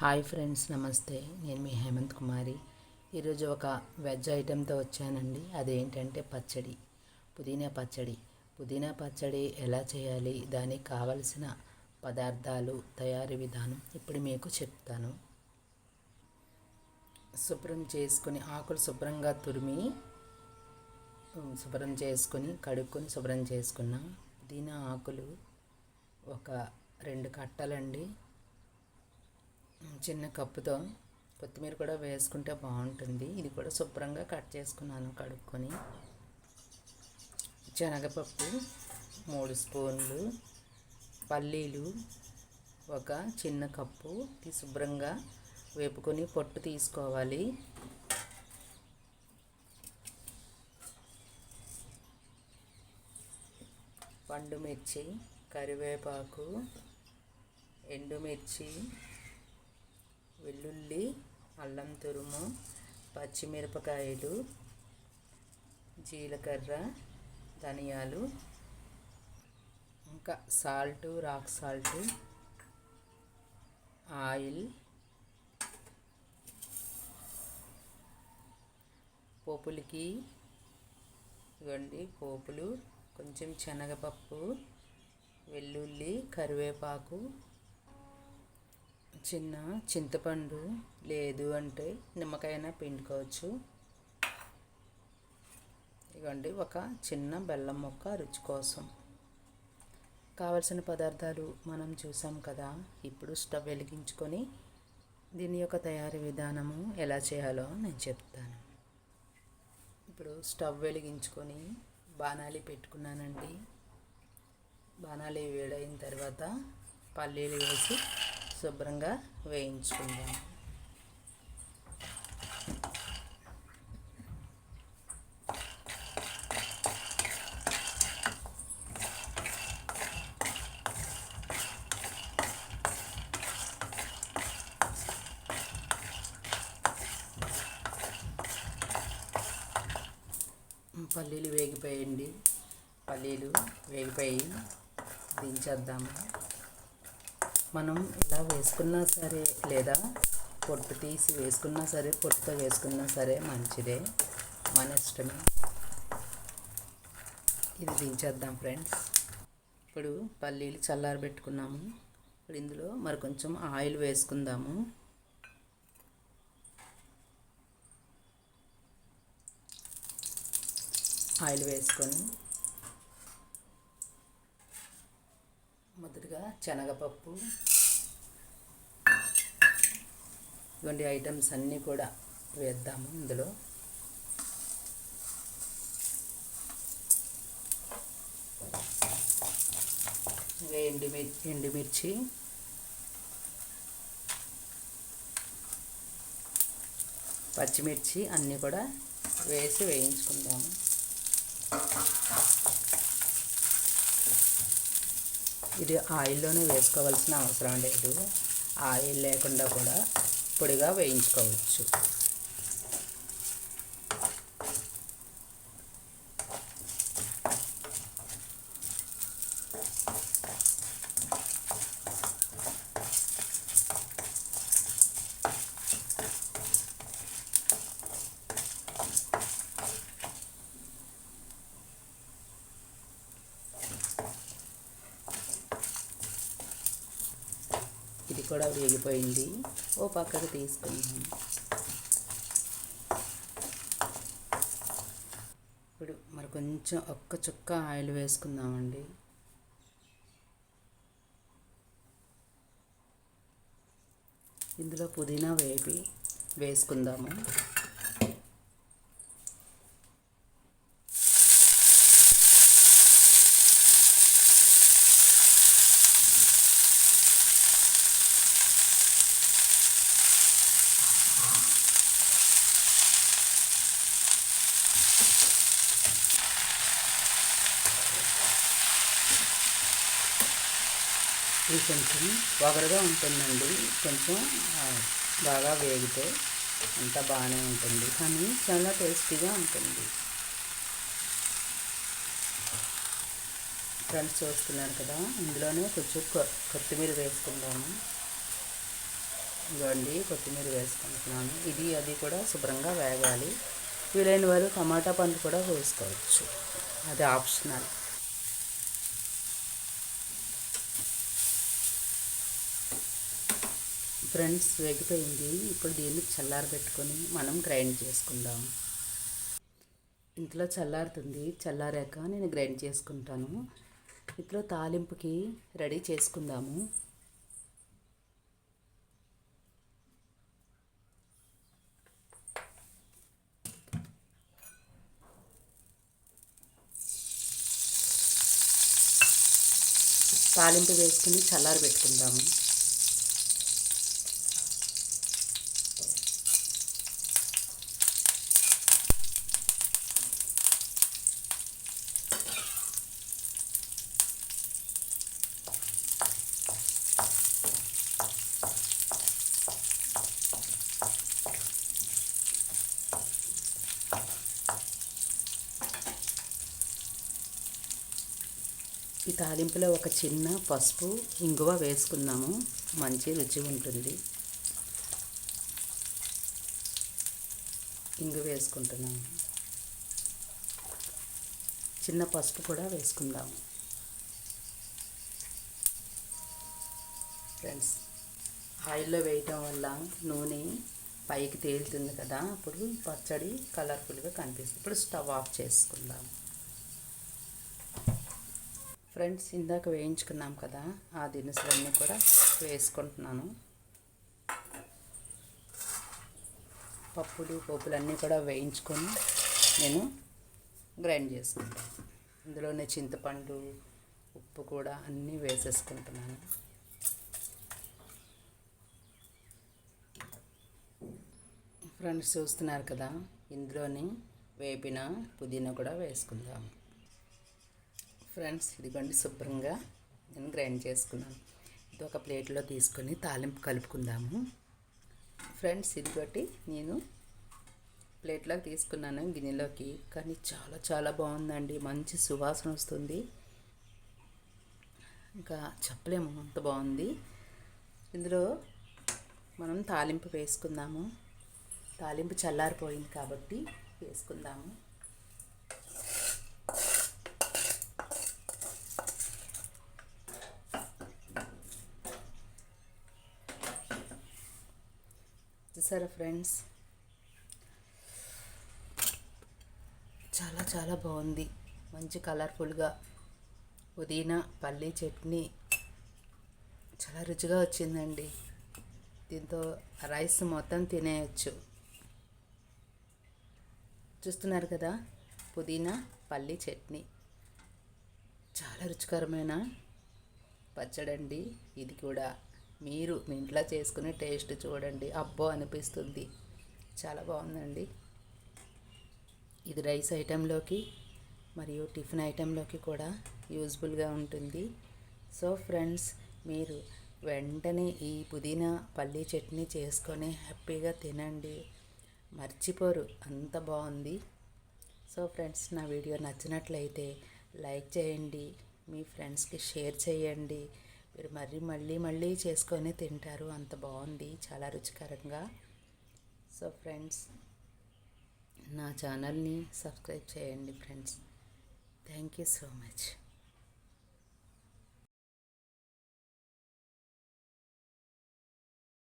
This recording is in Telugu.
హాయ్ ఫ్రెండ్స్ నమస్తే. నేను మీ హేమంత్ కుమారి. ఈరోజు ఒక వెజ్ ఐటెంతో వచ్చానండి. అదేంటంటే పచ్చడి పుదీనా పచ్చడి. పుదీనా పచ్చడి ఎలా చేయాలి దానికి కావలసిన పదార్థాలు తయారీ విధానం ఇప్పుడు మీకు చెప్తాను. శుభ్రం చేసుకుని ఆకులు శుభ్రంగా తురిమి శుభ్రం చేసుకుని కడుక్కొని శుభ్రం చేసుకున్నాం. పుదీనా ఆకులు ఒక రెండు కట్టలండి. చిన్న కప్పుతో కొత్తిమీర కూడా వేసుకుంటే బాగుంటుంది. ఇది కూడా శుభ్రంగా కట్ చేసుకున్నాను కడుక్కొని. శనగపప్పు మూడు స్పూన్లు పల్లీలు ఒక చిన్న కప్పు శుభ్రంగా వేపుకొని పొట్టు తీసుకోవాలి. పండు మిర్చి కరివేపాకు ఎండుమిర్చి వెల్లుల్లి అల్లం తురుము పచ్చిమిరపకాయలు జీలకర్ర ధనియాలు ఇంకా సాల్ట్ రాక్ సాల్ట్ ఆయిల్ పోపులకి ఇవ్వండి. పోపులు కొంచెం శనగపప్పు వెల్లుల్లి కరివేపాకు చిన్న చింతపండు లేదు అంటే నిమ్మకాయన పిండుకోవచ్చు. ఇవ్వండి ఒక చిన్న బెల్లం మొక్క రుచి కోసం. కావలసిన పదార్థాలు మనం చూసాం కదా ఇప్పుడు స్టవ్ వెలిగించుకొని దీని యొక్క తయారీ విధానము ఎలా చేయాలో నేను చెప్తాను. ఇప్పుడు స్టవ్ వెలిగించుకొని బాణాలి పెట్టుకున్నానండి. బాణాలి వేడైన తర్వాత పల్లీలు వేసి శుభ్రంగా వేయించుకుందాం. పల్లీలు వేగిపోయండి. పల్లీలు వేగిపోయి దించేద్దాము. మనం ఇలా వేసుకున్నా సరే లేదా పొట్టు తీసి వేసుకున్నా సరే పొట్టుతో వేసుకున్నా సరే మంచిదే. మన ఇష్టమే. ఇది దించేద్దాం ఫ్రెండ్స్. ఇప్పుడు పల్లీలు చల్లారబెట్టుకున్నాము. ఇప్పుడు ఇందులో మరి కొంచెం ఆయిల్ వేసుకుందాము. ఆయిల్ వేసుకొని మొదటిగా శనగపప్పు. ఇటువంటి ఐటమ్స్ అన్నీ కూడా వేద్దాము ఇందులో. ఇంకా ఎండుమిర్చి పచ్చిమిర్చి అన్నీ కూడా వేసి వేయించుకుందాము. ఇది ఆయిల్లోనే వేసుకోవాల్సిన అవసరం లేదు. ఆయిల్ లేకుండా కూడా పొడిగా వేయించుకోవచ్చు. కూడా వేగిపోయింది. ఓ పక్కకు తీసుకుందాం. ఇప్పుడు మరి కొంచెం ఒక్క చుక్క ఆయిల్ వేసుకుందామండి. ఇందులో పుదీనా వేపి వేసుకుందాము. ఇది కొంచెం వగరుగా ఉంటుందండి. కొంచెం బాగా వేగితే అంతా బాగానే ఉంటుంది. కానీ చాలా టేస్టీగా ఉంటుంది. ఫ్రెండ్స్ చూస్తున్నారు కదా ఇందులోనే కొంచెం కొ- కొత్తిమీర వేసుకుందాము. ఇవ్వండి కొత్తిమీర వేసుకుంటున్నాను. ఇది అది కూడా శుభ్రంగా వేగాలి. వీలైన వారు టమాటా పండు కూడా వేసుకోవచ్చు. అది ఆప్షనల్. ఫ్రెండ్స్ వేగిపోయింది. ఇప్పుడు దీన్ని చల్లారబెట్టుకొని మనం గ్రైండ్ చేసుకుందాం. ఇంట్లో చల్లారుతుంది. చల్లారాక నేను గ్రైండ్ చేసుకుంటాను. ఇంట్లో తాలింపుకి రెడీ చేసుకుందాము. తాలింపు వేసుకుని చల్లారి పెట్టుకుందాము. ఈ తాలింపులో ఒక చిన్న పసుపు ఇంగువ వేసుకుందాము. మంచి రుచి ఉంటుంది. ఇంగు వేసుకుంటున్నాము చిన్న పసుపు కూడా వేసుకుందాము. ఫ్రెండ్స్ ఆయిల్లో వేయటం వల్ల నూనె పైకి తేలుతుంది కదా. అప్పుడు పచ్చడి కలర్ఫుల్గా కనిపిస్తుంది. ఇప్పుడు స్టవ్ ఆఫ్ చేసుకుందాము. ఫ్రెండ్స్ ఇందాక వేయించుకున్నాం కదా ఆ దినుసులన్నీ కూడా వేసుకుంటున్నాను. పప్పులు పోపులన్నీ కూడా వేయించుకొని నేను గ్రైండ్ చేసుకుంటాను. ఇందులోనే చింతపండు ఉప్పు కూడా అన్నీ వేసేసుకుంటున్నాను. ఫ్రెండ్స్ చూస్తున్నారు కదా ఇందులోని వేపిన పుదీనా కూడా వేసుకుందాము. ఫ్రెండ్స్ ఇదిగోండి శుభ్రంగా నేను గ్రైండ్ చేసుకున్నాను. ఇది ఒక ప్లేట్లో తీసుకొని తాలింపు కలుపుకుందాము. ఫ్రెండ్స్ ఇదిగోటి నేను ప్లేట్లోకి తీసుకున్నాను గిన్నెలోకి. కానీ చాలా చాలా బాగుందండి. మంచి సువాసన వస్తుంది. ఇంకా చెప్పలేము అంత బాగుంది. ఇందులో మనం తాలింపు వేసుకుందాము. తాలింపు చల్లారిపోయింది కాబట్టి వేసుకుందాము. చూసారా ఫ్రెండ్స్. చాలా చాలా బాగుంది. మంచి కలర్ఫుల్గా పుదీనా పల్లీ చట్నీ. చాలా రుచిగా వచ్చిందండి. దీంతో రైస్ మొత్తం తినేయచ్చు. చూస్తున్నారు కదా? పుదీనా పల్లీ చట్నీ. చాలా రుచికరమైన పచ్చడండి. ఇది కూడా. మీరు మీ ఇంట్లో చేసుకుని టేస్ట్ చూడండి. అబ్బో అనిపిస్తుంది. చాలా బాగుందండి. ఇది రైస్ ఐటెంలోకి మరియు టిఫిన్ ఐటెంలోకి కూడా యూజ్ఫుల్గా ఉంటుంది. సో ఫ్రెండ్స్ మీరు వెంటనే ఈ పుదీనా పల్లీ చట్నీ చేసుకొని హ్యాపీగా తినండి. మర్చిపోరు. అంత బాగుంది. సో ఫ్రెండ్స్ నా వీడియో నచ్చినట్లయితే లైక్ చేయండి. మీ ఫ్రెండ్స్కి షేర్ చేయండి. మీరు మరీ మళ్ళీ మళ్ళీ చేసుకొని తింటారు. అంత బాగుంది. చాలా రుచికరంగా. సో ఫ్రెండ్స్ నా ఛానల్ని సబ్స్క్రైబ్ చేయండి friends. Thank you so much.